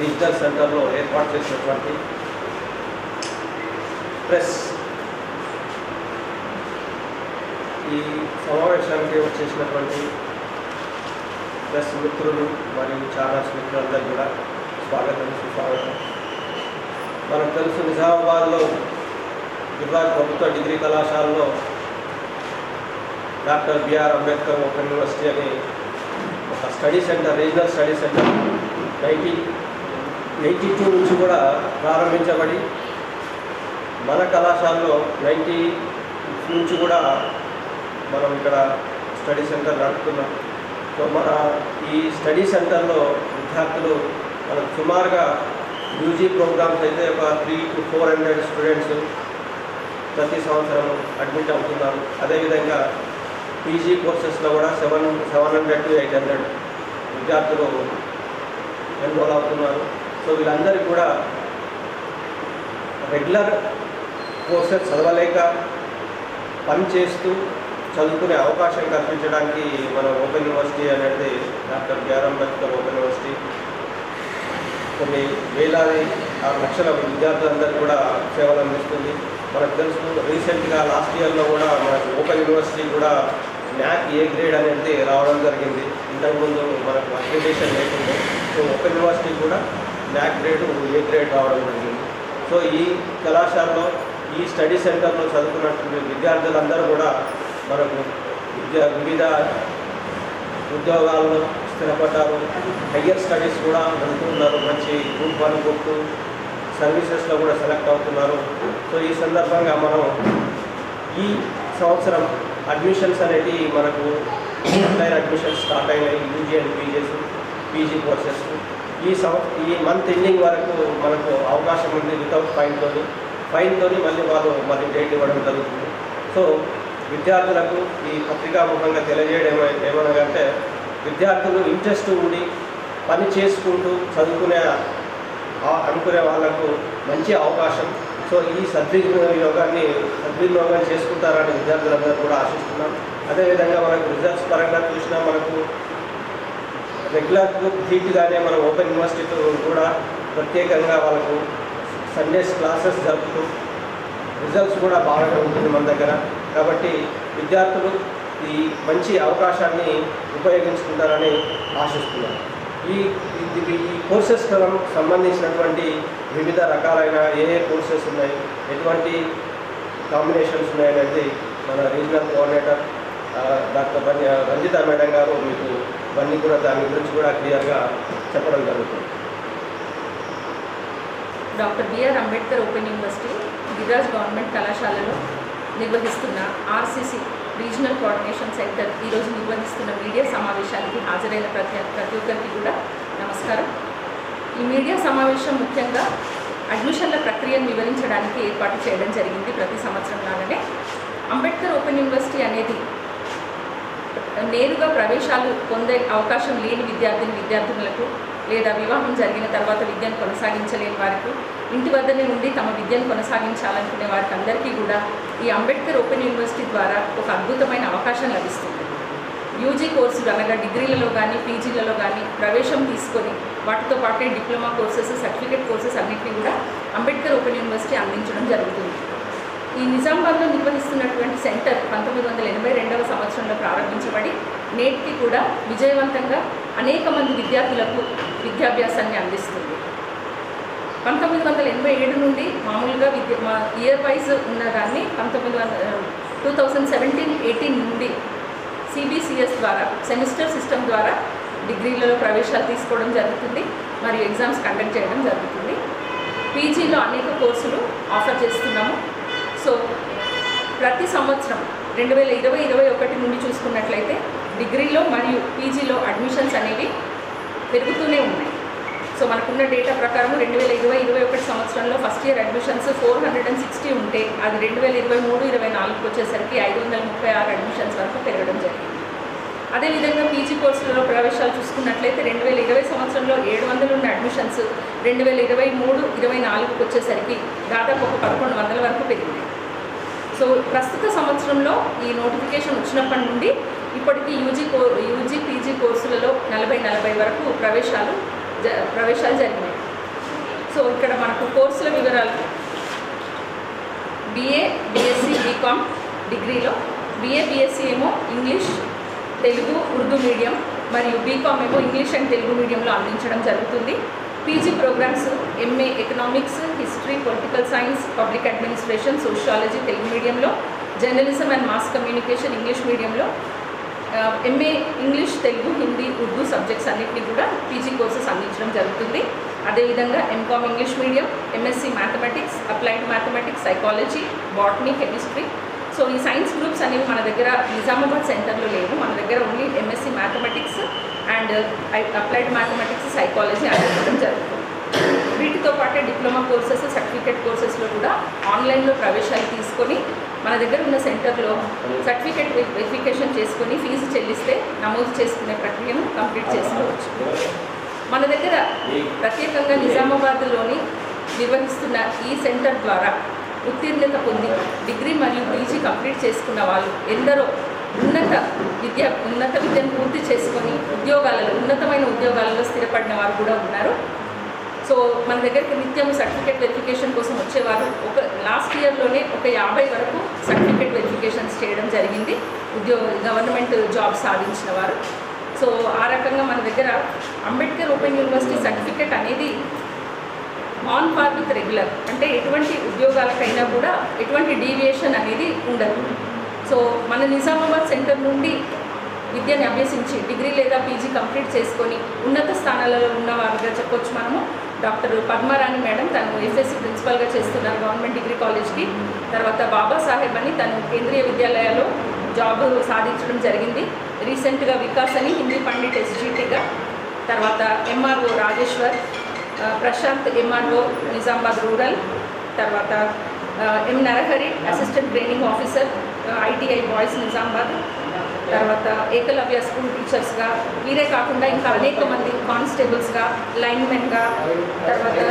Regional సెంటర్లో ఏర్పాటు చేసినటువంటి ప్రెస్ ఈ సమావేశానికి వచ్చేసినటువంటి ప్రెస్ మిత్రులు మరియు చాలా మిత్రులందరూ కూడా స్వాగతం సుస్వాగతం. మనకు తెలుసు నిజామాబాద్లో జిల్లా ప్రభుత్వ డిగ్రీ కళాశాలలో doctor B R Ambedkar open university అని ఒక study centre regional study centre nineteen eighty two నుంచి కూడా ప్రారంభించబడి మన కళాశాలలో నైంటీ నుంచి కూడా మనం ఇక్కడ స్టడీ సెంటర్ నడుపుతున్నాం. సో మన ఈ స్టడీ సెంటర్లో విద్యార్థులు మనకు సుమారుగా యూజీ ప్రోగ్రామ్స్ అయితే ఒక three to four hundred students ప్రతి సంవత్సరం అడ్మిట్ అవుతున్నారు. అదేవిధంగా పీజీ కోర్సెస్లో కూడా seven seven hundred to eight hundred విద్యార్థులు ఎన్రోల్ అవుతున్నారు. సో వీళ్ళందరికీ కూడా రెగ్యులర్ కోర్సెస్ చదవలేక పని చేస్తూ చదువుకునే అవకాశం కల్పించడానికి మన ఓపెన్ యూనివర్సిటీ అనేది doctor B R Ambedkar open university కొన్ని వేలాది ఆరు లక్షల విద్యార్థులందరూ కూడా సేవలు అందిస్తుంది. మనకు తెలుసు రీసెంట్గా లాస్ట్ ఇయర్లో కూడా మనకు ఓపెన్ యూనివర్సిటీ కూడా న్యాక్ ఏ గ్రేడ్ అనేది రావడం జరిగింది. ఇంతకుముందు మనకు అక్రిడేషన్ లేకుండా. సో ఓపెన్ యూనివర్సిటీ కూడా బ్యాక్ గ్రేడ్ ఏ గ్రేడ్ రావడం జరిగింది. సో ఈ కళాశాలలో ఈ స్టడీ సెంటర్లో చదువుకున్నటువంటి విద్యార్థులందరూ కూడా మనకు విద్యా వివిధ ఉద్యోగాల్లో స్థిరపడ్డారు. హయ్యర్ స్టడీస్ కూడా వెళ్తున్నారు. మంచి గ్రూప్ వన్ గ్రూప్ టూ సర్వీసెస్లో కూడా సెలెక్ట్ అవుతున్నారు. సో ఈ సందర్భంగా మనం ఈ సంవత్సరం అడ్మిషన్స్ అనేవి మనకు ఆన్లైన్ అడ్మిషన్స్ స్టార్ట్ అయినాయి. U G and PGs P G courses ఈ సంవ ఈ మంత్ ఎండింగ్ వరకు మనకు అవకాశం ఉంది వితౌట్ ఫైన్తో ఫైన్తో మళ్ళీ వాళ్ళు మళ్ళీ డేట్ ఇవ్వడం జరుగుతుంది. సో విద్యార్థులకు ఈ పత్రికాముఖంగా తెలియజేయడం ఏమనగంటే విద్యార్థులు ఇంట్రెస్ట్ ఉండి పని చేసుకుంటూ చదువుకునే అనుకునే వాళ్ళకు మంచి అవకాశం. సో ఈ సద్వినియోగాన్ని సద్వినియోగం చేసుకుంటారని విద్యార్థులందరూ కూడా ఆశిస్తున్నాం. అదేవిధంగా మనకు రిజల్ట్స్ పరంగా చూసినా మనకు రెగ్యులర్ ధీటుగానే మన ఓపెన్ యూనివర్సిటీతో కూడా ప్రత్యేకంగా వాళ్ళకు సండేస్ క్లాసెస్ జరుపుతూ రిజల్ట్స్ కూడా బాగా ఉంటుంది మన దగ్గర. కాబట్టి విద్యార్థులు ఈ మంచి అవకాశాన్ని ఉపయోగించుకుంటారని ఆశిస్తున్నాను. ఈ ఈ కోర్సెస్ సంబంధించినటువంటి వివిధ రకాలైన ఏ ఏ కోర్సెస్ ఉన్నాయి ఎటువంటి కాంబినేషన్స్ ఉన్నాయనేది మన regional coordinator doctor Ranjitha madam గారు మీకు ఇవన్నీ కూడా దాని గురించి కూడా క్లియర్గా చెప్పడం జరుగుతుంది. Doctor B R Ambedkar open university Giriraj government కళాశాలలో నిర్వహిస్తున్న ఆర్సీసీ రీజనల్ కోఆర్డినేషన్ సెంటర్ ఈరోజు నిర్వహిస్తున్న మీడియా సమావేశానికి హాజరైన ప్రతి ప్రతి ఒక్కరికి కూడా నమస్కారం. ఈ మీడియా సమావేశం ముఖ్యంగా అడ్మిషన్ల ప్రక్రియను వివరించడానికి ఏర్పాటు చేయడం జరిగింది ప్రతి సంవత్సరం లాగానే. అంబేద్కర్ ఓపెన్ యూనివర్సిటీ అనేది నేరుగా ప్రవేశాలు పొందే అవకాశం లేని విద్యార్థిని విద్యార్థినులకు లేదా వివాహం జరిగిన తర్వాత విద్యను కొనసాగించలేని వారికి ఇంటి వద్దనే ఉండి తమ విద్యను కొనసాగించాలనుకునే వారికి అందరికీ కూడా ఈ అంబేద్కర్ ఓపెన్ యూనివర్సిటీ ద్వారా ఒక అద్భుతమైన అవకాశం లభిస్తుంది. యూజీ కోర్సులు అనగా డిగ్రీలలో కానీ పీజీలలో కానీ ప్రవేశం తీసుకొని వాటితో పాటే డిప్లొమా కోర్సెస్ సర్టిఫికేట్ కోర్సెస్ అన్నింటినీ కూడా అంబేద్కర్ ఓపెన్ యూనివర్సిటీ అందించడం జరుగుతుంది. ఈ నిజామాబాద్లో నిర్వహిస్తున్నటువంటి సెంటర్ పంతొమ్మిది వందల ఎనభై రెండవ సంవత్సరంలో ప్రారంభించబడి నేటికి కూడా విజయవంతంగా అనేక మంది విద్యార్థులకు విద్యాభ్యాసాన్ని అందిస్తుంది. పంతొమ్మిది వందల ఎనభై ఏడు నుండి మామూలుగా విద్య మా ఇయర్ వైజ్ ఉన్నదాన్ని పంతొమ్మిది వందల టూ థౌజండ్ సెవెంటీన్ ఎయిటీన్ నుండి సిబిసిఎస్ ద్వారా సెమిస్టర్ సిస్టమ్ ద్వారా డిగ్రీలలో ప్రవేశాలు తీసుకోవడం జరుగుతుంది మరియు ఎగ్జామ్స్ కండక్ట్ చేయడం జరుగుతుంది. పీజీలో అనేక కోర్సులు ఆఫర్ చేస్తున్నాము. సో ప్రతి సంవత్సరం రెండు వేల ఇరవై ఇరవై ఒకటి నుండి చూసుకున్నట్లయితే డిగ్రీలో మరియు పీజీలో అడ్మిషన్స్ అనేవి పెరుగుతూనే ఉన్నాయి. సో మనకున్న డేటా ప్రకారం రెండు వేల ఇరవై ఇరవై ఒకటి సంవత్సరంలో first year admissions four hundred and sixty ఉంటే అది రెండు వేల ఇరవై మూడు ఇరవై నాలుగుకి వచ్చేసరికి ఐదు వందల ముప్పై ఆరు అడ్మిషన్స్ వరకు పెరగడం జరిగింది. అదేవిధంగా పీజీ కోర్సులలో ప్రవేశాలు చూసుకున్నట్లయితే రెండు వేల ఇరవై సంవత్సరంలో ఏడు వందలు ఉన్న అడ్మిషన్స్ రెండు వేల ఇరవై మూడు ఇరవై నాలుగుకి వచ్చేసరికి దాదాపు ఒక పదకొండు వందల వరకు పెరిగింది సో ప్రస్తుత సంవత్సరంలో ఈ నోటిఫికేషన్ వచ్చినప్పటి నుండి ఇప్పటికీ యూజీ కో యూజీ పీజీ కోర్సులలో నలభై నలభై వరకు ప్రవేశాలు జ- ప్రవేశాలు జరిగినాయి. సో ఇక్కడ మనకు కోర్సుల వివరాలు. B A B Sc B Com డిగ్రీలో బిఏ బిఎస్సి ఏమో ఇంగ్లీష్ తెలుగు ఉర్దూ మీడియం మరియు బీకామ్ ఏమో ఇంగ్లీష్ అండ్ తెలుగు మీడియంలో అందించడం జరుగుతుంది. P G programmes M A economics history political science public administration sociology Telugu మీడియంలో journalism and mass communication English మీడియంలో M A English Telugu Hindi Urdu subjects అన్నింటినీ కూడా పీజీ కోర్సెస్ అందించడం జరుగుతుంది. అదేవిధంగా M Com English medium M Sc mathematics applied mathematics psychology botany chemistry so ఈ science groups అనేవి మన దగ్గర నిజామాబాద్ సెంటర్లో లేవు. మన దగ్గర only M Sc mathematics and applied mathematics psychology అందించడం జరుగుతుంది. వీటితో పాటే డిప్లొమా కోర్సెస్ సర్టిఫికేట్ కోర్సెస్లో కూడా ఆన్లైన్లో ప్రవేశాలు తీసుకొని మన దగ్గర ఉన్న సెంటర్లో సర్టిఫికేట్ వెరిఫికేషన్ చేసుకొని ఫీజు చెల్లిస్తే నమోదు చేసుకునే ప్రక్రియను కంప్లీట్ చేసుకోవచ్చు మన దగ్గర ప్రత్యేకంగా నిజామాబాద్లోని నిర్వహిస్తున్న ఈ సెంటర్ ద్వారా ఉత్తీర్ణత పొంది డిగ్రీ మరియు పీజీ కంప్లీట్ చేసుకున్న వాళ్ళు ఎందరో ఉన్నత విద్య ఉన్నత విద్యను పూర్తి చేసుకొని ఉద్యోగాలలో ఉన్నతమైన ఉద్యోగాలలో స్థిరపడిన వారు కూడా ఉన్నారు. సో మన దగ్గరికి నిత్యం సర్టిఫికేట్ వెరిఫికేషన్ కోసం వచ్చేవారు. ఒక లాస్ట్ ఇయర్లోనే ఒక యాభై వరకు సర్టిఫికేట్ వెరిఫికేషన్స్ చేయడం జరిగింది. ఉద్యోగ గవర్నమెంట్ జాబ్ సాధించిన వారు. సో ఆ రకంగా మన దగ్గర అంబేద్కర్ ఓపెన్ యూనివర్సిటీ సర్టిఫికేట్ అనేది ఆన్ పార్ విత్ రెగ్యులర్ అంటే ఎటువంటి ఉద్యోగాలకైనా కూడా ఎటువంటి డీవియేషన్ అనేది ఉండదు. సో మన నిజామాబాద్ సెంటర్ నుండి విద్యను అభ్యసించి డిగ్రీ లేదా పీజీ కంప్లీట్ చేసుకొని ఉన్నత స్థానాలలో ఉన్నవారుగా చెప్పొచ్చు మనము. డాక్టర్ పద్మారాణి మేడం తను ఎఫ్ఎస్సి ప్రిన్సిపల్గా చేస్తున్నారు గవర్నమెంట్ డిగ్రీ కాలేజ్కి. తర్వాత బాబాసాహెబ్ అని తను కేంద్రీయ విద్యాలయాల్లో జాబ్ సాధించడం జరిగింది. రీసెంట్గా వికాస్ అని హిందీ పండిట్ ఎస్జీటీగా తర్వాత M R O Rajeshwar. Prashant M R O Nizamabad rural తర్వాత M Narahari assistant training officer I T I boys Nizamabad తర్వాత ఏకలవ్య స్కూల్ టీచర్స్గా వీరే కాకుండా ఇంకా అనేక మంది కానిస్టేబుల్స్గా లైన్మెన్గా తర్వాత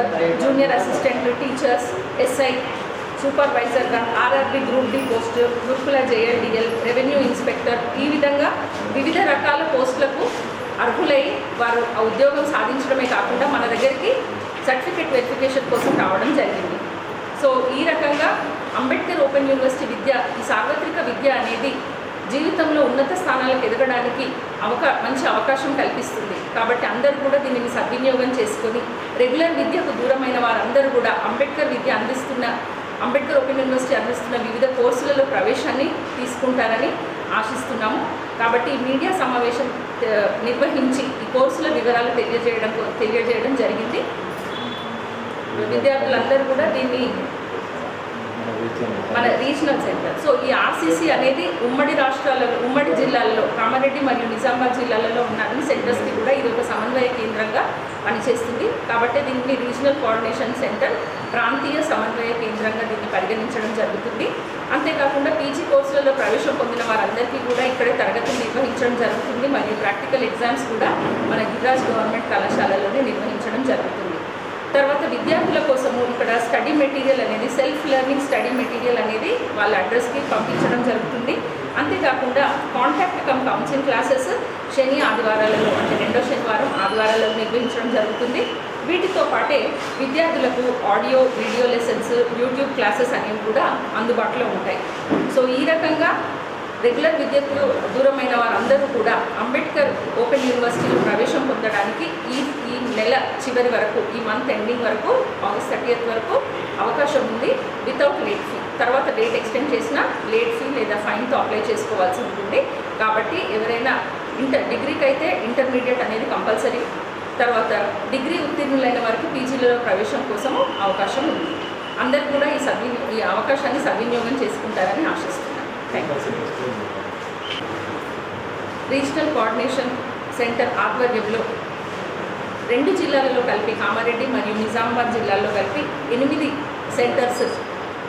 junior assistant teachers SI సూపర్వైజర్గా RRB group D post Gurukul JLDL revenue inspector ఈ విధంగా వివిధ రకాల పోస్టులకు అర్హులై వారు ఆ ఉద్యోగం సాధించడమే కాకుండా మన దగ్గరికి సర్టిఫికేట్ వెరిఫికేషన్ కోసం రావడం జరిగింది. సో ఈ రకంగా అంబేద్కర్ ఓపెన్ యూనివర్సిటీ విద్య ఈ సార్వత్రిక విద్య అనేది జీవితంలో ఉన్నత స్థానాలకు ఎదగడానికి అవకా మంచి అవకాశం కల్పిస్తుంది. కాబట్టి అందరూ కూడా దీనిని సద్వినియోగం చేసుకొని రెగ్యులర్ విద్యకు దూరమైన వారందరూ కూడా అంబేద్కర్ విద్య అందిస్తున్న అంబేద్కర్ ఓపెన్ యూనివర్సిటీ అందిస్తున్న వివిధ కోర్సులలో ప్రవేశాన్ని తీసుకుంటారని ఆశిస్తున్నాము. కాబట్టి మీడియా సమావేశం నిర్వహించి ఈ కోర్సుల వివరాలు తెలియజేయడం తెలియజేయడం జరిగింది. విద్యార్థులందరూ కూడా దీన్ని మన రీజనల్ సెంటర్ సో ఈ ఆర్సీసీ అనేది ఉమ్మడి రాష్ట్రాలలో ఉమ్మడి జిల్లాలలో కామారెడ్డి మరియు నిజామాబాద్ జిల్లాలలో ఉన్న అన్ని సెంటర్స్కి కూడా ఇది ఒక సమన్వయ కేంద్రంగా పనిచేస్తుంది. కాబట్టి దీన్ని రీజనల్ కోఆర్డినేషన్ సెంటర్ ప్రాంతీయ సమన్వయ కేంద్రంగా దీన్ని పరిగణించడం జరుగుతుంది. అంతేకాకుండా పీజీ కోర్సులలో ప్రవేశం పొందిన వారందరికీ కూడా ఇక్కడే తరగతులు నిర్వహించడం జరుగుతుంది. మరియు ప్రాక్టికల్ ఎగ్జామ్స్ కూడా మన గిరిరాజ్ గవర్నమెంట్ కళాశాలలోనే నిర్వహించడం జరుగుతుంది. తర్వాత విద్యార్థుల కోసము ఇక్కడ స్టడీ మెటీరియల్ అనేది సెల్ఫ్ లెర్నింగ్ స్టడీ మెటీరియల్ అనేది వాళ్ళ అడ్రస్కి పంపించడం జరుగుతుంది. అంతేకాకుండా కాంటాక్ట్ కమ్ కౌన్సిలింగ్ క్లాసెస్ శని ఆదివారాలలో అంటే రెండో శనివారం ఆదివారాలలో నిర్వహించడం జరుగుతుంది. వీటితో పాటే విద్యార్థులకు audio video lessons YouTube classes అనేవి కూడా అందుబాటులో ఉంటాయి. సో ఈ రకంగా రెగ్యులర్ విద్యకు దూరమైన వారందరూ కూడా అంబేద్కర్ ఓపెన్ యూనివర్సిటీలో ప్రవేశం పొందడానికి ఈ ఈ నెల చివరి వరకు ఈ మంత్ ఎండింగ్ వరకు ఆగస్ట్ థర్టీయత్ వరకు అవకాశం ఉంది వితౌట్ లేట్ ఫీ తర్వాత డేట్ ఎక్స్టెండ్ చేసినా లేట్ ఫీ లేదా ఫైన్తో అప్లై చేసుకోవాల్సి ఉంటుంది. కాబట్టి ఎవరైనా ఇంటర్ డిగ్రీకి అయితే ఇంటర్మీడియట్ అనేది కంపల్సరీ తర్వాత డిగ్రీ ఉత్తీర్ణులైన వారికి పీజీలలో ప్రవేశం కోసము అవకాశం ఉంది. అందరు కూడా ఈ సద్విని ఈ అవకాశాన్ని సద్వినియోగం చేసుకుంటారని ఆశిస్తున్నాను. Thank you regional coordination centre ఆధ్వర్యంలో రెండు జిల్లాలలో కలిపి కామారెడ్డి మరియు నిజామాబాద్ జిల్లాల్లో కలిపి ఎనిమిది సెంటర్స్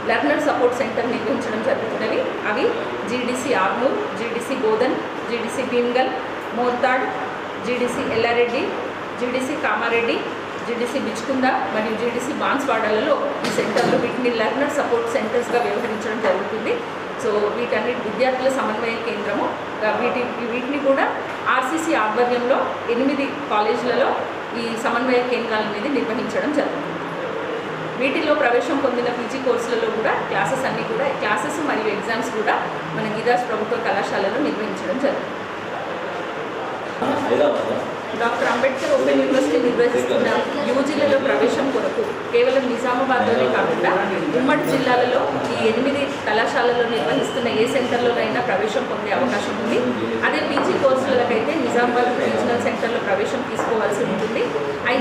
లెర్నర్ సపోర్ట్ సెంటర్ నిర్వహించడం జరుగుతున్నవి. అవి GDC Armoor GDC Godhan GDC Bheemgal Morthad GDC Yellareddy GDC Kamareddy GDC Bichkunda మరియు జీడీసీ బాన్స్వాడలలో ఈ సెంటర్లు వీటిని లెర్నర్ సపోర్ట్ సెంటర్స్గా వ్యవహరించడం జరుగుతుంది. సో వీటన్నిటి విద్యార్థుల సమన్వయ కేంద్రము. వీటి వీటిని కూడా ఆర్సీసీ ఆధ్వర్యంలో ఎనిమిది కాలేజీలలో ఈ సమన్వయ కేంద్రాలు అనేది నిర్వహించడం జరుగుతుంది. వీటిలో ప్రవేశం పొందిన పీజీ కోర్సులలో కూడా క్లాసెస్ అన్నీ కూడా క్లాసెస్ మరియు ఎగ్జామ్స్ కూడా మన గీదాస్ ప్రభుత్వ కళాశాలలో నిర్వహించడం జరుగుతుంది. డాక్టర్ అంబేద్కర్ ఓపెన్ యూనివర్సిటీ నిర్వహిస్తున్న యూజీలలో ప్రవేశం కొరకు కేవలం నిజామాబాద్లోనే కాకుండా ఉమ్మడి జిల్లాలలో ఈ ఎనిమిది కళాశాలలో నిర్వహిస్తున్న ఏ సెంటర్లోనైనా ప్రవేశం పొందే అవకాశం ఉంది. అదే పీజీ కోర్సులకైతే నిజామాబాద్ రీజనల్ సెంటర్లో ప్రవేశం తీసుకోవాల్సి ఉంటుంది.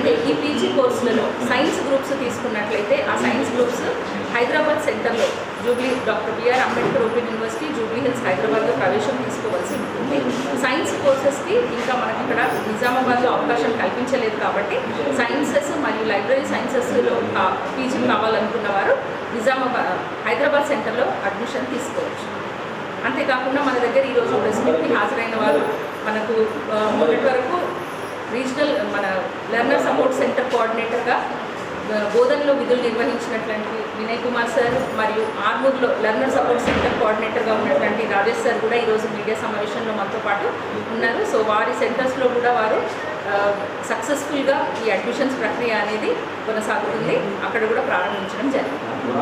అయితే ఈ పీజీ కోర్సులలో సైన్స్ గ్రూప్స్ తీసుకున్నట్లయితే ఆ సైన్స్ గ్రూప్స్ హైదరాబాద్ సెంటర్లో Jubilee doctor B R Ambedkar open university Jubilee Hills హైదరాబాద్లో ప్రవేశం తీసుకోవాల్సి ఉంటుంది. సైన్స్ కోర్సెస్కి ఇంకా మనకి ఇక్కడ నిజామాబాద్లో అవకాశం కల్పించలేదు కాబట్టి సైన్సెస్ మరియు లైబ్రరీ సైన్సెస్లో పీజీ కావాలనుకున్న వారు నిజామాబాద్ హైదరాబాద్ సెంటర్లో అడ్మిషన్ తీసుకోవచ్చు. అంతేకాకుండా మన దగ్గర ఈరోజు ప్రెస్ మీట్కి హాజరైన వారు మనకు మొదటి వరకు రీజనల్ మన లెర్నర్ సపోర్ట్ సెంటర్ కోఆర్డినేటర్గా బోధనలో విధులు నిర్వహించినటువంటి వినయ్ కుమార్ సార్ మరియు ఆర్మూర్లో లెర్నర్ సపోర్ట్ సెంటర్ కోఆర్డినేటర్గా ఉన్నటువంటి రాజేష్ సార్ కూడా ఈరోజు మీడియా సమావేశంలో మనతో పాటు ఉన్నారు. సో వారి సెంటర్స్లో కూడా వారు సక్సెస్ఫుల్గా ఈ అడ్మిషన్స్ ప్రక్రియ అనేది కొనసాగుతుంది. అక్కడ కూడా ప్రారంభించడం జరిగింది.